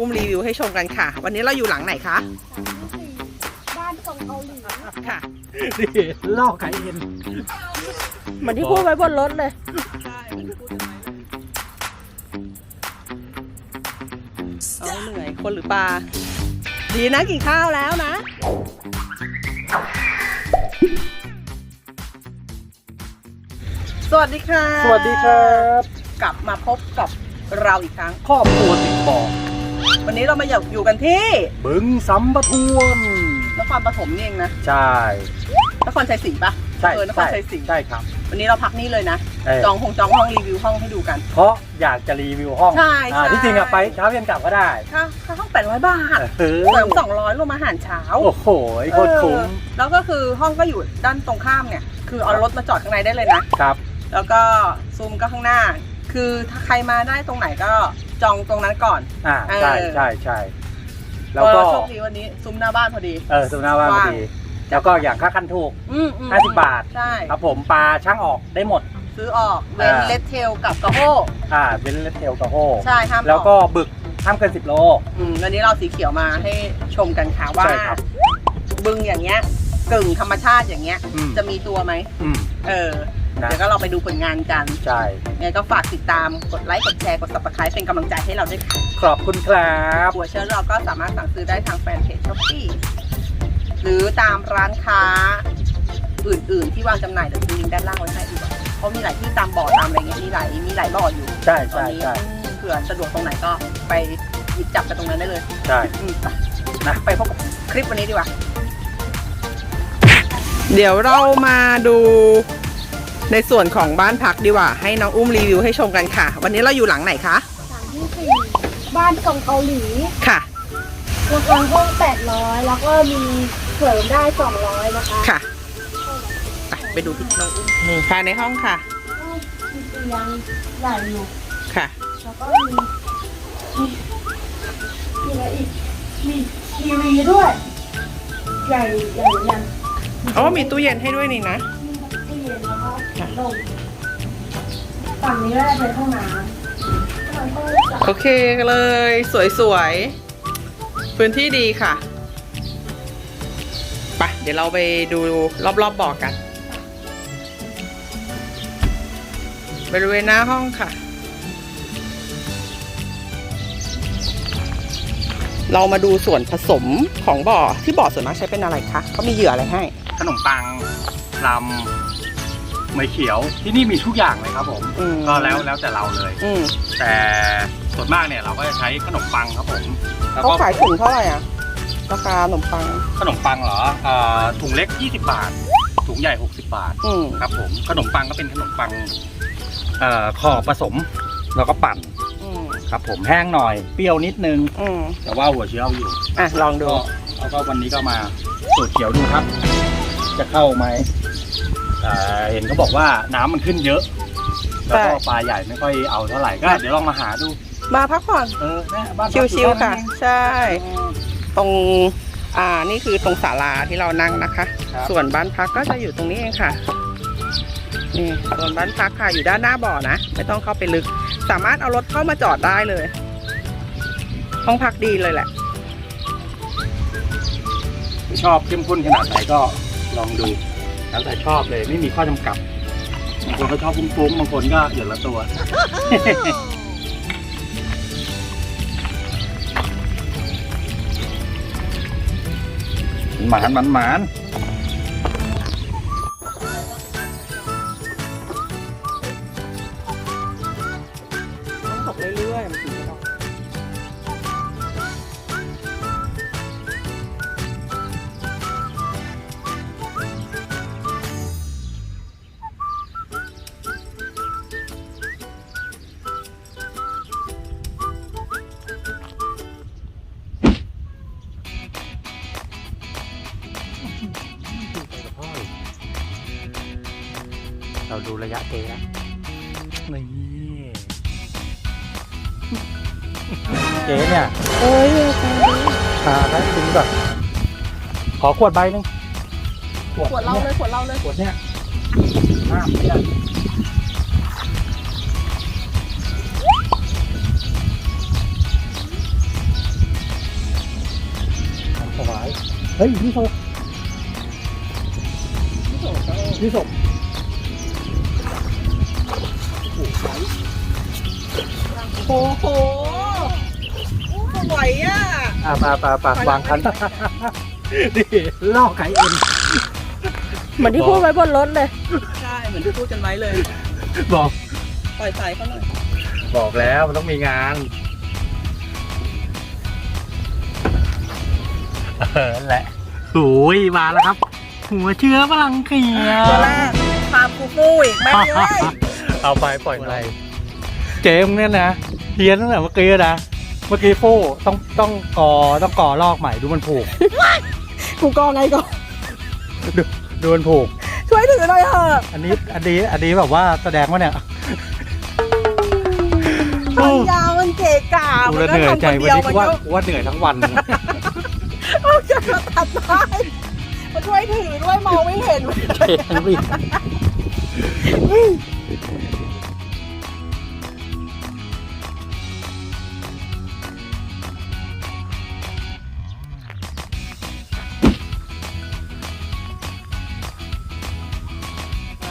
อุ้มรีวิวให้ชมกันค่ะ วันนี้เราอยู่หลังไหนคะบ้านของเกาหลีค่ะนี่ลอกไก่เอ็นเหมือนที่พูดไว้บนรถเลยเอาเหนื่อยคนหรือปลาดีนะกินข้าวแล้วนะสวัสดีค่ะ สวัสดีครับ กลับมาพบกับเราอีกครั้งครอบครัวติดบ่อ วันนี้เรามาอยู่อยู่กันที่บึงสัมปทวนนครปฐมนี่เองนะ ใช่ นครชัยศรีปะใช่เออนครใช่ชัยศรีใช่ครับ วันนี้เราพักนี่เลยนะเออจองหงจองห้องรีวิวห้องให้ดูกัน เพราะอยากจะรีวิวห้องใช่อ่าใช่ที่จริงอะไปเช้าเย็นกลับก็ได้ค่าค่าห้องแปดร้อยบาทเออเสริมสองร้อยรวมอาหารเช้า โอ้โหโคตรคุ้มเออแล้วก็คือห้องก็อยู่ด้านตรงข้ามเนี่ย คือเอารถมาจอดข้างในได้เลยนะครับ แล้วก็ซูมก็ข้างหน้า คือถ้าใครมาได้ตรงไหนก็จองตรงนั้นก่อน อ่าเออใช่ใช่ใช่แล้วก็เออโชคดีวันนี้ซุ้มหน้าบ้านพอดี เออสุนาว่าพอดี แล้วก็อย่างค่าคันถูกอืมอืม50บาท ใช่ ครับผมปลาช่างออกได้หมด ซื้อออกเวนอ่าเลดเทลกับกระโฮอ่าเบนเลสเทลกระโฮใช่ห้ามออแล้วก็บึกห้ามเกิน10โล อืมวันนี้เราสีเขียวมาให้ชมกันค่ะว่าใช่ครับบึงอย่างเงี้ยกึ่งธรรมชาติอย่างเงี้ยอืมจะมีตัวไหมอืมเออ นะ เดี๋ยวก็เราไปดูผลงานกันใช่ยังไงก็ฝากติดตามกดไลค์กดแชร์กด subscribe เป็นกำลังใจให้เราด้วยค่ะขอบคุณครับหัวเชื้อเราก็สามารถสั่งซื้อได้ทางแฟนเพจช้อปปี้หรือตามร้านค้าอื่น ๆ ที่วางจำหน่ายเดี๋ยวทิ้งลิงก์ด้านล่างไว้ให้ดีกว่าเพราะมีหลายที่ตามบ่อตามอะไรเงี้ยมีหลายมีหลายบ่ออยู่ใช่ตอนใช่นี้ใช่อืมเผื่อสะดวกตรงไหนก็ไปหยิบจับกันตรงนั้นได้เลยใช่ อืมไปนะ ไปพบกับคลิปวันนี้ดีกว่า เดี๋ยวเรามาดู ในส่วนของบ้านพักดีกว่า ให้น้องอุ้มรีวิวให้ชมกันค่ะ วันนี้เราอยู่หลังไหนคะหลังที่สี่บ้านของเกาหลีค่ะราคาห้องแปดร้อยแล้วก็มีเสริมได้สองร้อยนะคะค่ะไปไปดูที่น้องอุ้มภายในห้องค่ะก็มีเตียงใหญ่อยู่ค่ะแล้วก็มีมีมีอะไรอีกมีทีวีด้วยใหญ่ใหญ่ยันอ๋อมีตู้เย็นให้ด้วยนี่นะมีตู้เย็นแล้ว ก็พัดลมฝั่งนี้ก็จะเป็นห้องน้ำมันก็จะโอเคเลย สวยๆ พื้นที่ดีค่ะไปเดี๋ยวเราไปดูรอบๆบบ่อกัน บริเวณหน้าห้องค่ะ เรามาดูส่วนผสมของบ่อที่บ่อส่วนมากใช้เป็นอะไรคะเขามีเหยื่ออะไรให้ ขนมปังลำ เมยเขียวที่นี่มีทุกอย่างเลยครับผมอืม ก็แล้วแล้วแต่เราเลย อืมแต่ส่วนมากเนี่ยเราก็จะใช้ขนมปังครับผมแล้วเขาก็ขายถุงเท่าไหร่อะราคาขนมปัง ขนมปังเหรอเอ่อถุงเล็ก 20 บาท ถุงใหญ่ 60 บาทอืมครับผมขนมปังก็เป็นขนมปังเอ่อขอบผสมแล้วก็ปั่นอืมครับผมแห้งหน่อยเปรี้ยวนิดนึง อืมแต่ว่าหัวเชื้อเอาอยู่ อะลองดู ก็แล้วก็วันนี้ก็มาสูตรเขียวดูครับ จะเข้าไหม แต่เห็นเขาบอกว่าน้ำมันขึ้นเยอะ แล้วก็ใช่ปลาใหญ่ไม่ค่อยเอาเท่าไหร่ก็เดี๋ยวลองมาหาดู มาพักผ่อนเออเนี่ยบ้านพักชิวๆค่ะอยู่ใช่แค่นั้นเองตรง อ่า นี่คือตรงศาลาที่เรานั่งนะคะ ครับส่วนบ้านพักก็จะอยู่ตรงนี้เองค่ะ นี่ส่วนบ้านพักค่ะอยู่ด้านหน้าบ่อนะ ไม่ต้องเข้าไปลึก สามารถเอารถเข้ามาจอดได้เลย ห้องพักดีเลยแหละ ชอบเข้มข้นขนาดไหนก็ลองดู แล้วแต่ชอบเลยไม่มีข้อจำกัดบางคนก็ชอบฟุ้งๆบางคนก็หยดละตัว หมานหมานหมาน เราดูระยะเตะล้วนี่เจ๊เนี่ยโอ้ยตาแล้วถึงแบบขอขวดใบหนึ่งขวดเราเลยขวดเราเลยขวดเนี่ยห้ามไม่บยเฮ้ยพี่ศพพี่ศพ โซโอ้โหสวยอะอ่าปาปาปาวางคันนี่ล่อไก่เอ็นเหมือนที่พูดไว้บนรถเลย ใช่เหมือนที่พูดกันไว้เลยบอก ปล่อยสายเขาหน่อยบอกแล้วมันต้องมีงานเออแหละโอ้ยมาแล้วครับ หัวเชื้อพลังเขียตัวแรกพาฟูฟูอีกแม่งเลยเอาไปปล่อยไปเจมส์เนี่ยนะ เฮียนตั้งแต่เมื่อกี้นะ เมื่อกี้ฟูต้องต้องก่อต้องก่อลอกใหม่ดูมันผูก กูกองไงก่อนดูดูมันผูก ช่วยถือหน่อยเถอะอันนี้อันนี้อันนี้แบบว่าแสดงว่าเนี่ยทางยาวมันเกะกะดูมัแล้วก็เหนื่อยทำใจคนวันเดียวนี้มันกูว่าก็กูว่าเหนื่อยทั้งวัน เอาจะมาตัดไม้มาช่วยถือด้วยมองไม่เห็น เททั้งวิ่ง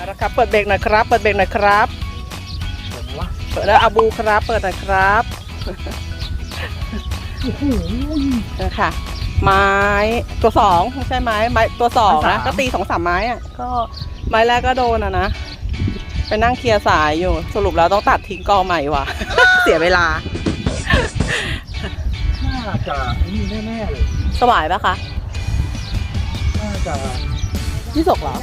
แล้วครับ เปิดเบรกหน่อยครับ เปิดเบรกหน่อยครับ เปิดแล้วอาบูครับ เปิดหน่อยครับนะค่ะไม้ตัวสองไม่ใช่ไม้ไม้ตัวสองนะก็ตีสองสามไม้อะก็ไม้แรกก็โดนอะนะไปนั่งเคลียร์สายอยู่ สรุปแล้วต้องตัดทิ้งกอใหม่ว่ะ เสียเวลาน่าจะนี่แน่ๆเลยสวายปะคะน่าจะยี่สกเหรอ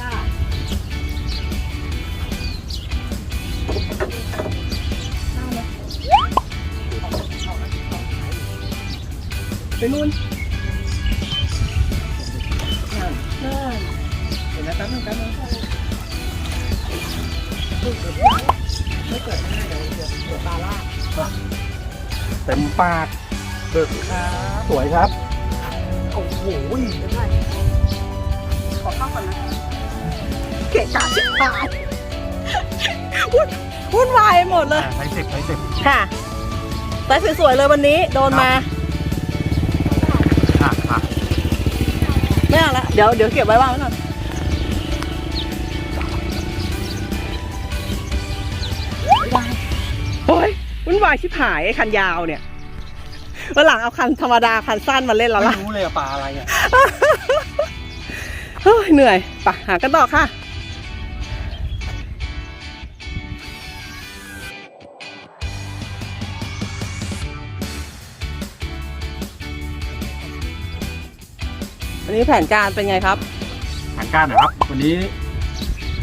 ไปนู่นเห็นไหมแป๊บนึงแป๊บนึงไม่เกิดไม่ได้เดี๋ยวเดี๋ยวตาล่าเต็มปากเบิกครับสวยครับ โอ้โหได้ขอข้าวก่อนนะเกะกะชิบหายวุ่นวุ่นวายหมดเลย ใช้สิบใช้สิบค่ะไซส์สวยๆเลยวันนี้โดนมา ไม่เอาละเดี๋ยวเดี๋ยวเก็บไว้ว่างไว้ก่อนโอ้ยวุ่นวายชิบหายไอ้คันยาวเนี่ยวันหลังเอาคันธรรมดาคันสั้นมาเล่นแล้วไม่ล่ะรู้เลยอะปลาอะไรอะเฮ้ยเหนื่อยไปะหากันต่อค่ะ นนี้แผนการเป็นไงครับทางการนะครับ วันนี้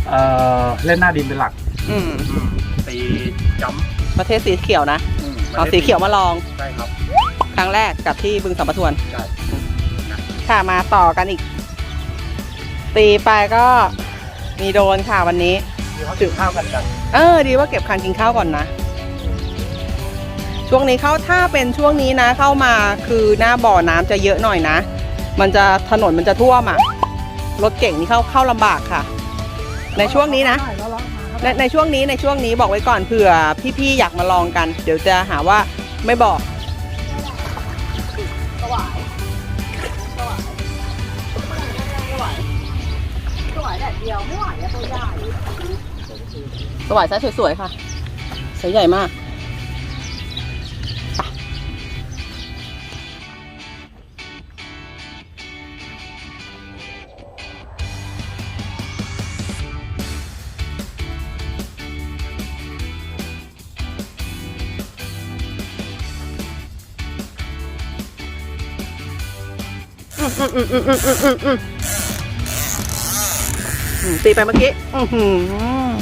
เอ่อเล่นหน้าดินเป็นหลักอืมตีจัมป์ประเทศสีเขียวนะอืมเอาสีเขียวมาลองใช่ครับ ครั้งแรกกับที่บึงสัมปทวนใช่ ค่ะมาต่อกันอีก ตีไปก็มีโดนค่ะวันนี้ เดี๋ยวเขาถือข้าวกันกันเออดีว่าเก็บคันกินข้าวก่อนนะ ช่วงนี้เข้าถ้าเป็นช่วงนี้นะ เข้ามาคือหน้าบ่อน้ำจะเยอะหน่อยนะ มันจะถนนมันจะท่วมอะ รถเก่งนี่เข้าเข้าลำบากค่ะ ในช่วงนี้นะ ในในช่วงนี้ในช่วงนี้บอกไว้ก่อนเผื่อพี่ๆอยากมาลองกัน เดี๋ยวจะหาว่าไม่บอกสวายสวายสวายสวายแดดเดียวไม่ไหวอะตัวใหญ่สวายไซส์สวยๆค่ะไซส์ใหญ่มาก ตีไปเมื่อกี้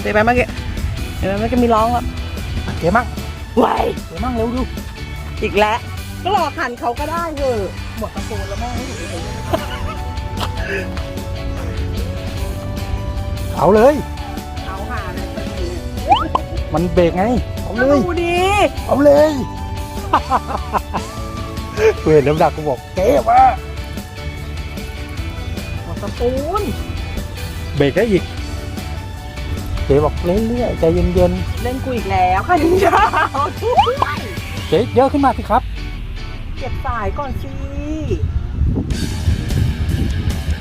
ตีไปเมื่อกี้เห็นไหมเมื่อกี้มีร้องแล้วเก๋มั่งไหวเก๋มั่งเร็วดู อีกแล้ว ก็รอคันเขาก็ได้เถอะหมดตะโกนแล้วแม่ให้อยู่เอาเลย เอาหาเลยมันเบรกไง เอาเลยดูดีเอาเลยเห็นน้ำดักกูบอกเก๋ว่า ตะปูนเบรกได้อีกเก๋บอกเรื่อยๆใจเย็นเล่นกูอีกแล้วคันยาวๆเก๋เยอะขึ้นมาสิครับ เก็บสายก่อนสิ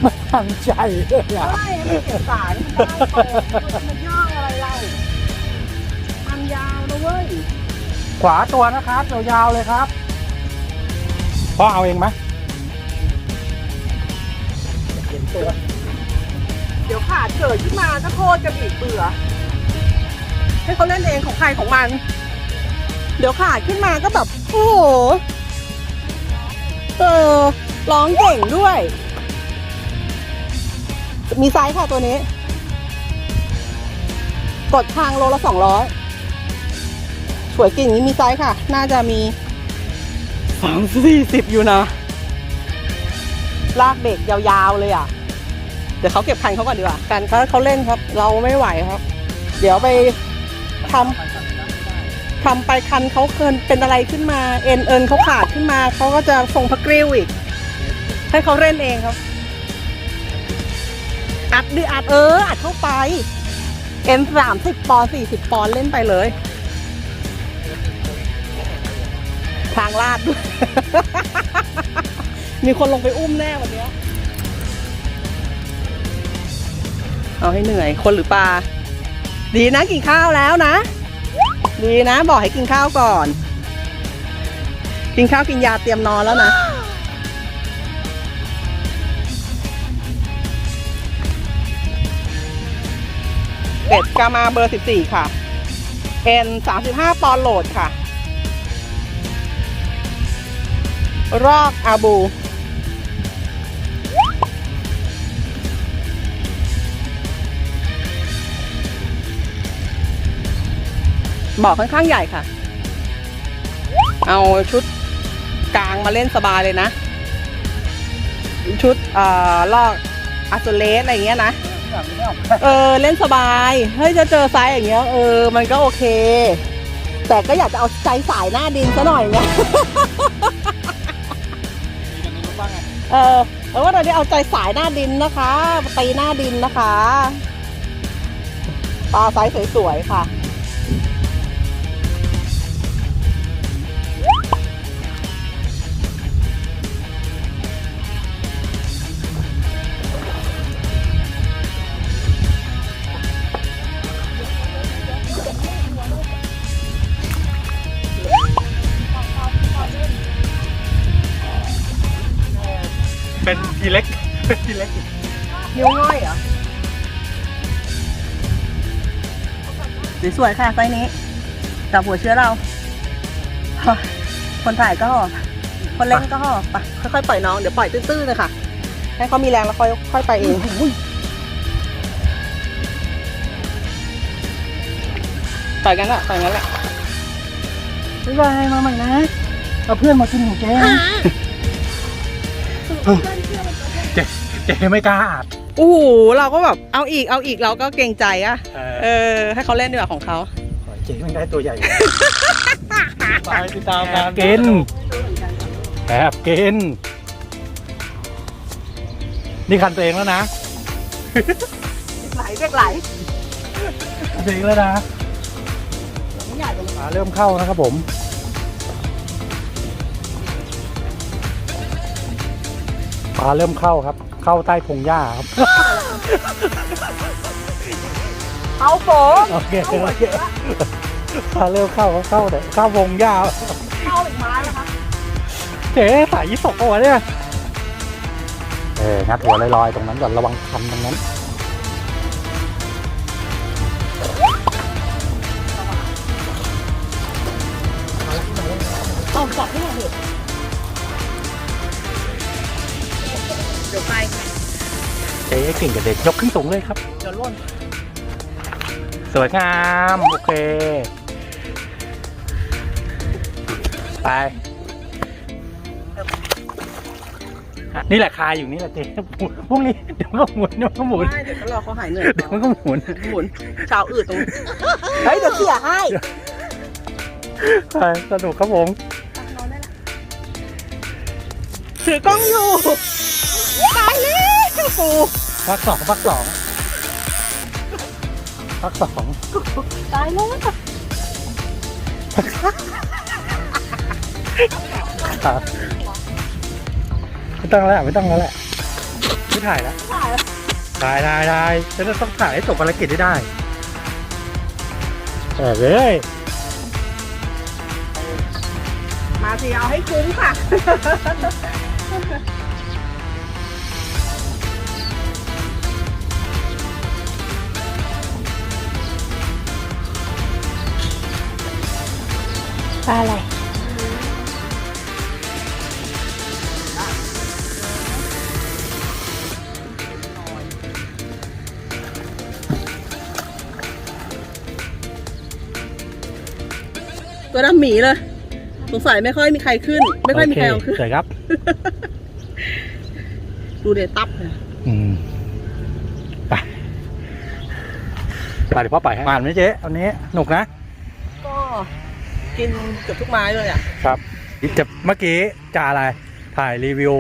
ไม่ตั้งใจเลยอะใช่ไม่เก็บสายมันได้โตมันย่างอะไรเราอันยาวนะเว้ยขวาตัวนะครับยาวๆเลยครับพ่อเอาเองไหม ตัว เดี๋ยวขาดเกิดขึ้นมาก็โทษกันอีกเบื่อ ให้เขาเล่นเองของใครของมัน เดี๋ยวขาดขึ้นมาก็แบบ โอ้โห เออร้องเก่งด้วย มีไซส์ค่ะตัวนี้ กดทางโลละสองร้อยสวยกิ่งนี้มีไซส์ค่ะ น่าจะมีสามสี่สิบอยู่นะ ลากเบรกยาวๆเลยอะ เดี๋ยวเขาเก็บคันเขาก่อนดีกว่ากันเขาเขาเล่นครับ เราไม่ไหวครับ เดี๋ยวไปทำทำไปคันเขาเกินเป็นอะไรขึ้นมาเอ็นเอินเขาขาดขึ้นมาเขาก็จะส่งพระกริ้วอีก ให้เขาเล่นเองครับ อัดดิอัดเอออัดเข้าไปเอ็นสามสิบปอนสี่สิบปอนเล่นไปเลย ทางลาดด้วย มีคนลงไปอุ้มแน่วันเนี้ เอาให้เหนื่อย คนหรือปลา ดีนะกินข้าวแล้วนะ ดีนะ บอกให้กินข้าวก่อน กินข้าวกินยาเตรียมนอนแล้วนะเป็ดกามาเบอร์ 14 ค่ะ N 35 ปอนโหลดค่ะ รอกอาบู บอค่อนข้างใหญ่ค่ะ เอาชุดกลางมาเล่นสบายเลยนะ ชุดเอ่อลอกอาซูเลสอะไรเงี้ยนะ เออเล่นสบาย เฮ้ยจะเจอไซส์อย่างเงี้ยเออมันก็โอเค แต่ก็อยากจะเอาใจสายหน้าดินซะหน่อยไงเออแล้วว่าเราได้เอาใจสายหน้าดินนะคะตีหน้าดินนะคะปลาไซส์สวยๆค่ะ เป็นทีเล็กเป็นทีเล็กนิ้วง่อยเหรอสวยๆค่ะไซส์นี้จับหัวเชื้อเราฮะคนถ่ายก็คนเล่นก็ไปค่อยๆปล่อยน้องเดี๋ยวปล่อยตื้อๆเลยค่ะ ให้เขามีแรงแล้วค่อยค่อยไปเองปล่อยกันละปล่อยกันละบ๊ายบายมาใหม่นะเอาเพื่อนมากินของแก เจ๊เจ๊ไม่กล้าอัดโอ้โหเราก็แบบเอาอีกเอาอีกเราก็เกรงใจอะเอเอออ ให้เขาเล่นดีกว่าของเขาขอให้เจ๊ไม่ได้ตัวใหญ่ไปติดตามการกินแอบกินนี่คันตัวเองแล้วนะไหลเรียกไหลคันตัวเองแล้วนะไม่ใหญ่กว่าปลาเริ่มเข้านะครับผม ปลาเริ่มเข้าครับ เข้าใต้พงหญ้าครับ เอาโฟมโอเคโอเคปลาเริ่มเข้าเข้าแต่เข้าพงหญ้าเข้าอีกไม้แล้วครับเจ๊สายยี่สกเอาไว้เนี่ยเอองัดหัวลอยๆตรงนั้นก่อนระวังคันตรงนั้น เจ๊เก่งกับเด็กยกขึ้นสูงเลยครับเดี๋ยวล่นสวยงาม โอเค ไป นี่แหละคาอยู่นี่แหละเจ๊พรุ่งนี้เดี๋ยวก็หมุนเดี๋ยวก็หมุนไม่เดี๋ยวเขารอเขาหายเหนื่อยเดี๋ยวมันก็หมุนหมุนชาวอืดตรงนี้เฮ้ยเดี๋ยวเสียให้ไปสนุกครับผมถือกล้องอยู่ตายแล้วปู พักสองพักสองพักสองตายแล้วครับไม่ต้องแล้วแหละไม่ต้องแล้วแหละไม่ถ่ายแล้วถ่ายแล้วถ่ายถ่ายถ่ายฉันจะต้องถ่ายให้จบภารกิจให้ได้แต่เลยมาสิเอาให้คุ้มค่ะ ปลาอะไร ตัวดำหมีเลยสงสัยไม่ค่อยมีใครขึ้น ไม่ค่อยมีใครเอาขึ้น สวยครับ ดูเดตับเนี่ยอืมไปไปเดี๋ยวพ่อไปให้ผ่านไหมเจ๊วันนี้หนุกนะก็ กินเกือบทุกไม้เลยอะครับจะเมื่อกี้จะอะไร ถ่ายรีวิว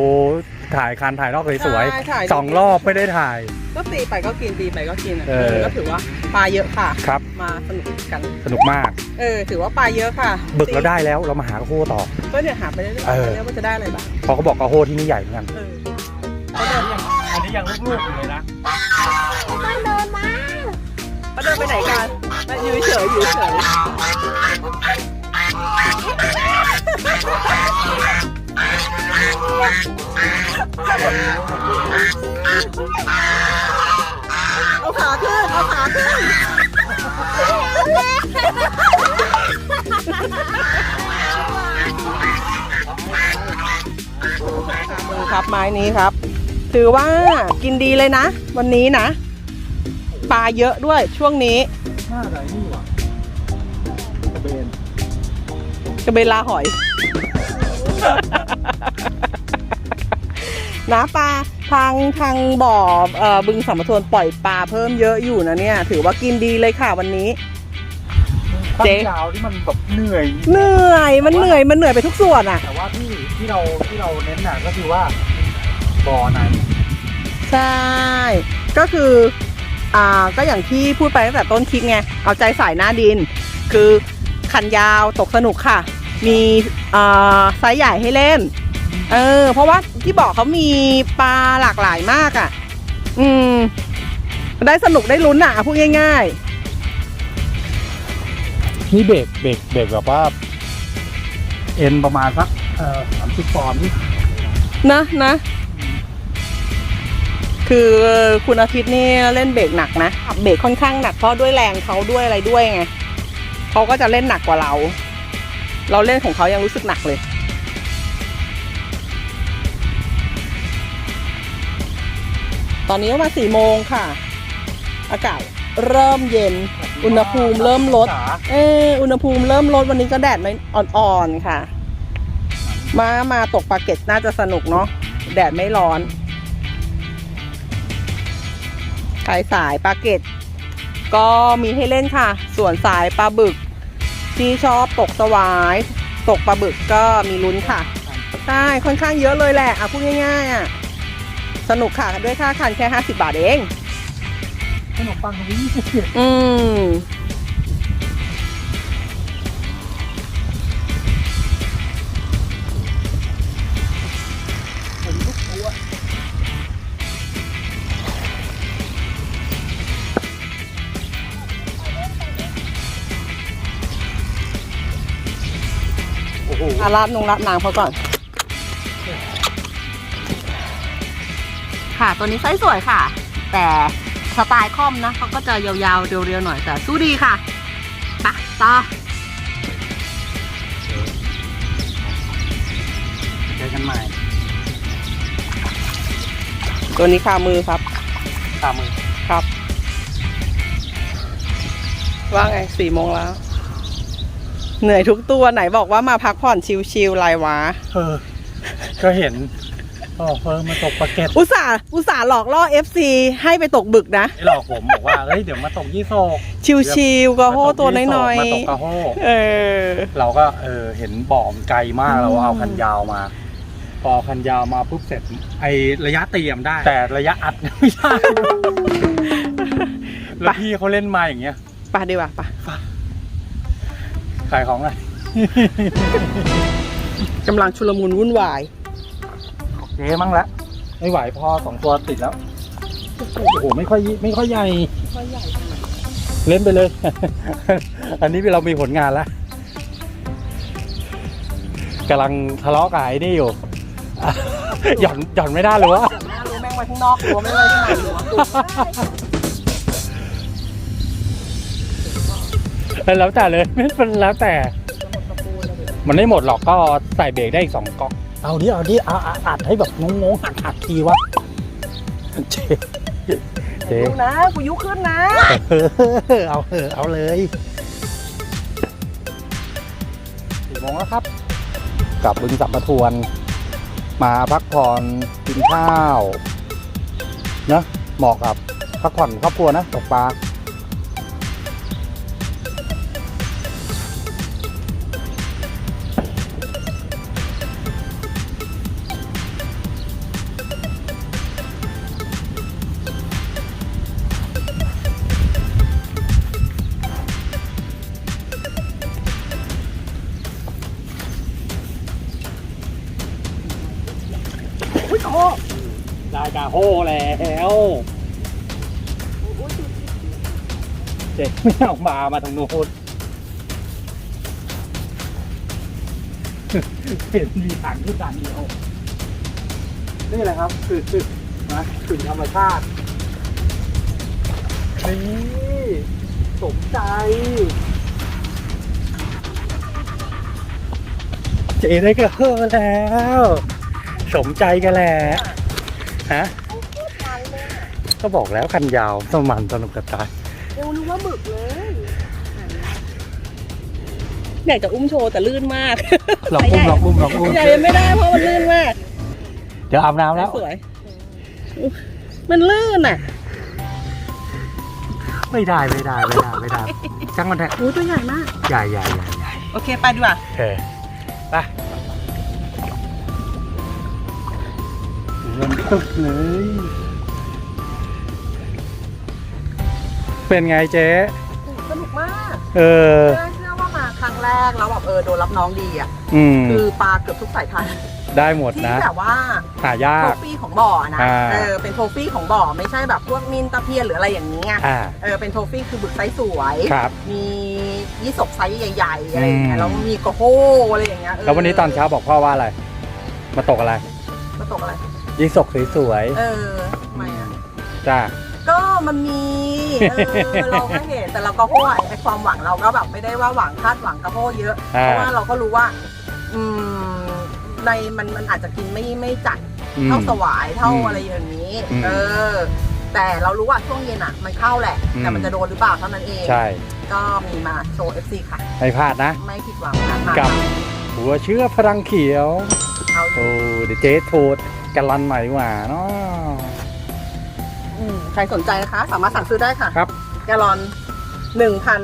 ถ่ายคันถ่ายนอกสวยใช่ถ่ายๆสองรอบไม่ได้ถ่าย ก็ตีไปก็กินตีไปก็กินอะเออเออก็ถือว่าปลาเยอะค่ะครับมาสนุกกันสนุกมาก เออ ถือว่าปลาเยอะค่ะบึกเราได้แล้วเรามาหากระโฮต่อ ก็เนี่ยหาไปเรื่อยๆเออเรื่อยๆว่าจะได้อะไรบ้างเพอเขาบอกกระโฮที่นี่ใหญ่เหมือนกันเอออันนี้ยังลูกๆอยู่เลยนะมันเดินมาเขาเดินไปไหนกันมาอยู่เฉยๆอยู่เฉย เอาขาขึ้น เอาขาขึ้นมือครับไม้นี้ครับ ถือว่ากินดีเลยนะ วันนี้นะ ปลาเยอะด้วยช่วงนี้ หน้าไรนี่วะ กระเบนลาหอย นะปลาทางทางบ่อเอ่อบึงสัมปทวนปล่อยปลาเพิ่มเยอะอยู่นะเนี่ย ถือว่ากินดีเลยค่ะวันนี้ เจ๊ ตั้งยาวที่มันแบบเหนื่อย เหนื่อยมันเหนื่อยมันเหนื่อยไปทุกส่วนอะ แต่ว่าที่ที่เราที่เราเน้นน่ะก็คือว่าบ่อไหนใช่ ก็คืออ่าก็อย่างที่พูดไปตั้งแต่ต้นคลิปไง เอาใจใส่หน้าดิน คือ คันยาวตกสนุกค่ะ มีอ่าไซส์ใหญ่ให้เล่น เออ เพราะว่าที่บอกเขามีปลาหลากหลายมากอะ อืม ได้สนุกได้ลุ้นอะพูดง่ายนี่เบรกเบรกเบรกแบบว่า เอ็นประมาณสักเอ่อสามสิบปอนด์นี่ๆนะนะคือคุณอาทิตย์นี่เล่นเบรกหนักนะ เบรกค่อนข้างหนักเพราะด้วยแรงเขาด้วยอะไรด้วยไง เขาก็จะเล่นหนักกว่าเรา เราเล่นของเขายังรู้สึกหนักเลย ตอนนี้ประมาณสี่โมงค่ะ อากาศเริ่มเย็น อุณหภูมิเริ่มลด เอออุณหภูมิเริ่มลดวันนี้ก็แดดไม่อ่อนๆค่ะ มามาตกปลาเก็ตน่าจะสนุกเนาะ แดดไม่ร้อนใครสายปลาเก็ต ก็มีให้เล่นค่ะ ส่วนสายปลาบึก ที่ชอบตกสวายตกปลาบึกก็มีลุ้นค่ะใช่ค่อนข้างเยอะเลยแหละอะพูดง่ายๆอะสนุกค่ะด้วยค่าคันแค่ 50 บาทเองขนมปังตรงนี้อืมโอ้โอาราดนงราดน้ำเขาก่อน ค่ะ ตัวนี้ไซส์สวยค่ะ แต่สไตล์คอมนะเขาก็จะยาวๆ เรียวๆ หน่อยแต่สู้ดีค่ะไปะต่อเจอกันใหม่ ตัวนี้คามือครับตามมือครับ ว่าไงสี่โมงแล้ว เหนื่อยทุกตัวไหนบอกว่ามาพักผ่อนชิลๆไรวะเออ ก็เห็นก็เพิ่มมาตกปลาเก็ตอุตส่าห์อุตส่าห์หลอกล่อ FC ให้ไปตกบึกนะที่หลอกผมบอกว่าเฮ้ยเดี๋ยวมาตกยี่โศกชิลๆก็โหตัวน้อยมาตกกระโฮๆเออ เราก็เออเห็นบ่อมนไกลมากเราเอาคันยาวมาพอคันยาวมาปุ๊บเสร็จ ไอระยะเตรียมได้ แต่ระยะอัดไม่ได้แล้วพี่เขาเล่นมาอย่างเงี้ยไปดีกว่าไป ขายของอะไรกำลังชุลมุนวุ่นวายโอเคมั้งละไม่ไหวพอสองตัวติดแล้วโอ้โหไม่ค่อยไม่ค่อยใหญ่ค่อยใหญ่ขนาดเล่นไปเลย อันนี้เรามีผลงานแล้วกำลังทะเลาะกับไอ้นี่อยู่ หย่อนหย่อนไม่ได้เลยวะเดี๋ยวแม่รู้แม่งไว้ข้างนอกตัวไม่ไว้ข้างในหั แล้วแต่เลยมันแล้วแต่ มันไม่หมดหรอกก็ใส่เบรกได้อีกสองก๊อกเอาดิเอาดิเอาเอาอัดให้แบบงงๆหักหักทีวะเจ๊เจ๊ดูนะกูยุขึ้นนะ เออเอาเออเอาเลยสี่โมงแล้วครับกลับบึงสัมปทวน มาพักผ่อนกินข้าวเนอะเหมาะกับพักผ่อนครอบครัวนะตกปลา จ๊ไม่ออกมามาทางนู้นเห็นมีถังที่การเดียวนี่แหละครับคือคือนะถึงธรรมชาตินี่สมใจ เจได้ก็เฮอแล้ว สมใจกันแหละฮะก็บอกแล้วคันยาวสมันสนุกกระตาย เร็วนึกว่าหมึกเลยอยากจะอุ้มโชว์แต่ลื่นมากหลอกอุ้มหลอกอุ้มหลอกอุ้มใหญ่ไม่ได้เพราะมันลื่นมาก เดี๋ยวอาบน้ำแล้วสวย มันลื่นอะ ไม่ได้ไม่ได้ไม่ได้ไม่ได้ช่างมันแท้โอ้ตัวใหญ่มาก ใหญ่ใหญ่ใหญ่ใหญ่โอเคไปดีกว่าโอเคไปเริ่มตึกเลย เป็นไงเจ๊ สนุกมากเออเชื่อเชื่อว่ามาครั้งแรกแล้วแบบเออโดนรับน้องดีอะ อืม คือปลาเกือบทุกสายพันธุ์ได้หมดที่นะ แบบว่าหายาโทก ฟี่ของบ่อนะ อ่า เออเป็นโทฟี่ของบ่อไม่ใช่แบบพวกมินตะเพียนหรืออะไรอย่างนี้ไงอ่า เออเป็นโทฟี่คือบึกไซส์สวย ครับ มียี่สกไซส์ใหญ่ๆอะไรอย่างเงี้อืยม แล้วมีโกโฮอะไรอย่างเงี้ยเแล้ววันนี้ตอนเช้าบอกพ่อว่าอะไร มาตกอะไร มาตกอะไร ยิ่งศกสวยเออทำไมอะ ๆจ้า ก็มันมีเออเราก็เห็นแต่เราก็โฮอะไอความหวังเราก็แบบไม่ได้ว่าหวังคาดหวังกระโฮเยอะอ่าเพราะว่าเราก็รู้ว่า อืมในมันมันอาจจะกินไม่ไม่จัดอืม เท่าสวายเท่าอืมอะไรอย่างนี้ อืมเออ แต่เรารู้ว่าช่วงเย็นอะ มันเข้าแหละ อืม แต่มันจะโดนหรือเปล่าเท่านั้นเองใช่ ก็มีมาโชว์ FC ค่ะ ไม่พลาดนะ ไม่ผิดหวังค่ะมากับ หัวเชื้อพลังเขียว เอาโอ้เดี๋ยวเจ๊โทดกันลันใหม่ดีกว่าเนาะอืม ใครสนใจนะคะ สามารถสั่งซื้อได้ค่ะครับ แกลลอน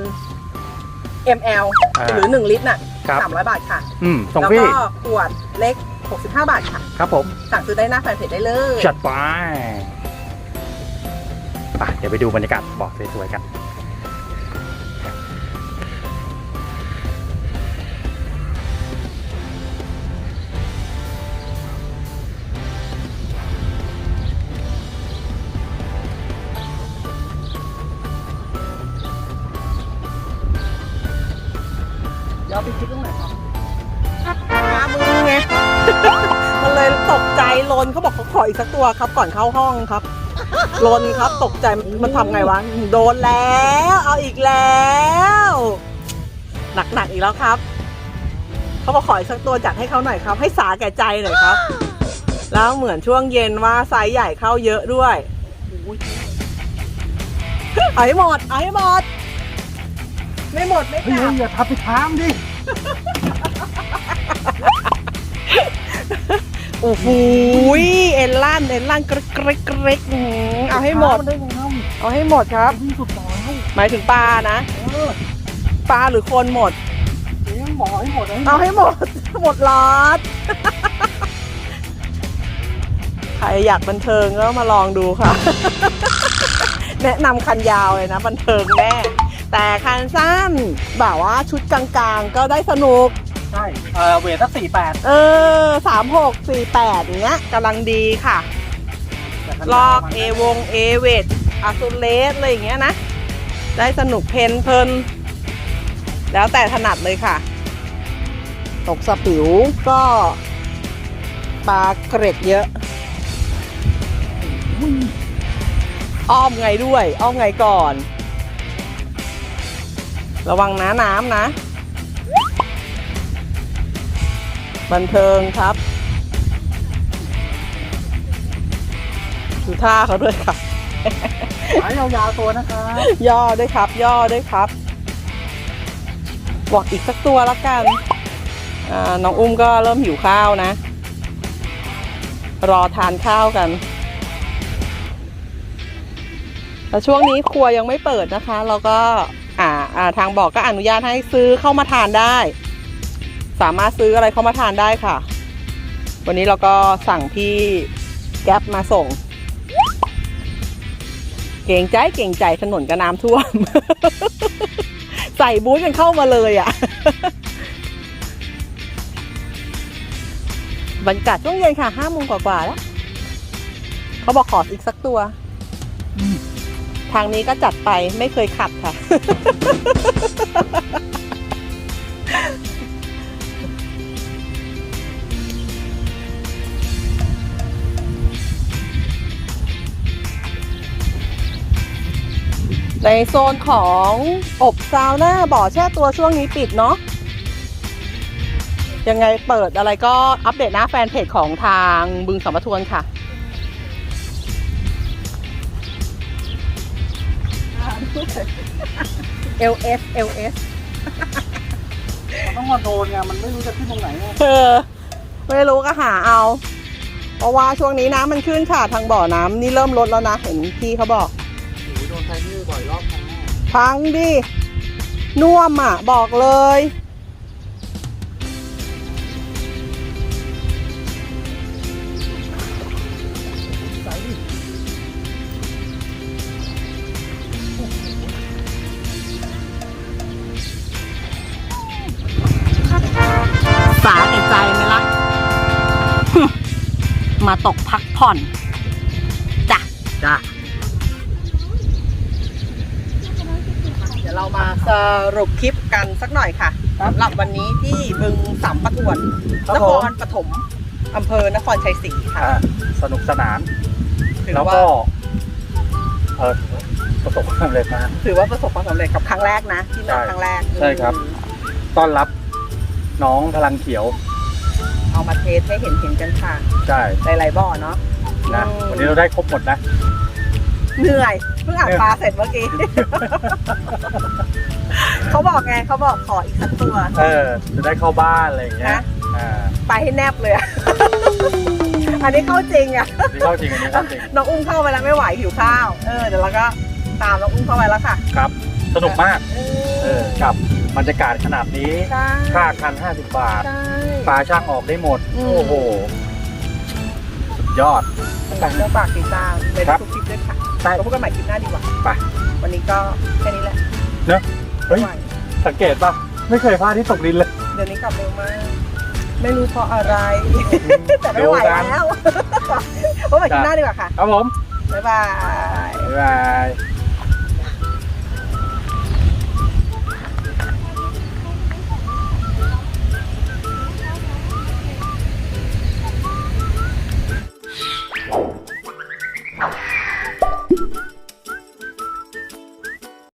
1,000 ml อ่าหรือ 1 ลิตรน่ะครับ 300 บาทค่ะ อืมส่งแล้วพี่ ก็ขวดเล็ก 65 บาทค่ะ ครับผม สั่งซื้อได้หน้าแฟนเพจได้เลย จัดไปไปเดี๋ยวไปดูบรรยากาศบอกสวยๆกัน นเขาบอกเขาขออีกสักตัวครับก่อนเข้าห้องครับลนครับตกใจมันทำไงวะ โดนแล้ว เอาอีกแล้ว หนักๆอีกแล้วครับ เขาบอกขออีกสักตัวจัดให้เขาหน่อยครับ ให้สาแก่ใจหน่อยครับ แล้วเหมือนช่วงเย็นว่าไซส์ใหญ่เข้าเยอะด้วยเอาให้หมดเอาให้หมด ไม่หมดไม่เฮ้ยกลับอย่าทับไปทามดิ อ้โหยเอ็นลั่นเอ็นลั่นกรกกรกกรกอื้อหือเอาให้หมด ได้ไงน้องเอาให้หมดครับ ที่สุดต่อให้หมายถึงปลานะ เออปลาหรือคนหมดเจ๊บอกให้หมดนะเอาให้หมด หมดล็อตใครอยากบันเทิงก็มาลองดูค่ะ แนะนำคันยาวเลยนะบันเทิงแน่ แต่คันสั้นแบบว่าชุดกลางๆ ก็ได้สนุกใช่เออเวทสักสี่แปดเออสามหกสี่แปดอย่างเงี้ยกำลังดีค่ะ ลอกเอวงเอเวดอะซูเลสอะไรอย่างเงี้ยนะ ได้สนุกเพลินเพลิน แล้วแต่ถนัดเลยค่ะ ตกสปิวก็ปลาเกร็ดเยอะ อ้อมไงด้วย อ้อมไงก่อน ระวังนะน้ำนะ บันเทิงครับดูท่าเขาด้วยค่ะสายยาวๆตัวนะครับย่อด้วยครับ ย่อด้วยครับ บอกอีกสักตัวละกันอ่าน้องอุ้มก็เริ่มหิวข้าวนะ รอทานข้าวกันแต่ช่วงนี้ครัวยังไม่เปิดนะคะ เราก็อ่าอ่าทางบอกก็อนุญาตให้ซื้อเข้ามาทานได้ สามารถซื้ออะไรเข้ามาทานได้ค่ะ วันนี้เราก็สั่งพี่แก๊ปมาส่ง เก่งใจเก่งใจถนนกับน้ำท่วม ใส่บูธกันเข้ามาเลยอะ่ะบรรยากาศช่วงเย็นค่ะห้าโมงกว่าๆแล้ว เขาบอกขออีกสักตัว ทางนี้ก็จัดไปไม่เคยขัดค่ะ ในโซนของอบซาวน่าบ่อแช่ตัวช่วงนี้ปิดเนาะยังไงเปิดอะไรก็อัปเดตหน้าแฟนเพจของทางบึงสัมปทวนค่ะ LS LS มันต้องคอนโทรลไงมันไม่รู้จะขึ้นตรงไหนไงเออไม่รู้ก็หาเอา เพราะว่าช่วงนี้น้ำมันขึ้นค่ะทางบ่อน้ำนี่เริ่มลดแล้วนะ เห็นพี่เขาบอก แรกพังดิน่วมอะ บอกเลยส่ดิสาแก่ใจไหมล่ะ มาตกพักผ่อน รุปคลิปกันสักหน่อยค่ะสำหรับวันนี้ที่บึงสามปะทวนครับนผคมรปฐมอำเภอนครชัยศรีค่ะอ่าสนุกสนาน ถือแล้วว่าก็เออประสบความสำเร็จมาก ถือว่าประสบความสำเร็จกับครั้งแรกนะที่ใช่มาครั้งแรกใช่ครับ ต้อนรับน้องพลังเขียว เอามาเทสให้เห็นเห็นกันค่ะใช่หลายๆบ่อเนาะ นะอืม วันนี้เราได้ครบหมดนะ เหนื่อยเพิ่งอ่านปลาเสร็จเมื่อกี้ เขาบอกไงเขาบอกขออีกสักตัว เออ จะได้เข้าบ้านอะไรอย่างเงี้ยนะ อ่าไปให้แนบเลยอะ อันนี้เข้าจริงอะนี่เข้าจริงอันนี้เข้าจริงน้องอุ้มเข้าไปแล้วไม่ไหวหิวข้าว เออเดี๋ยวเราก็ตามน้องอุ้มเข้าไปแล้วค่ะครับ สนุกมาก เอเอออกับบรรยากาศขนาดนี้ ใช่ค่าคัน 50 บาท ใช่ ปลาช่างออกได้หมด อืม โอ้โหสุดยอดฝากเรื่องฝากติดตามในครับ ทุกคลิปด้วยค่ะใช่เราพบกันใหม่คลิปหน้าดีกว่า ไป วันนี้ก็แค่นี้แหละเนอะเฮ้ย ไม่ไหว สังเกตป่ะ ไม่เคยพลาดที่ตกดินเลย เดี๋ยวนี้กลับเร็วมาก ไม่รู้เพราะอะไร แต่ไม่ไหวดูกันแล้วพบกันใหม่คลิปหน้าดีกว่าค่ะ ครับผม บ๊ายบาย บ๊ายบาย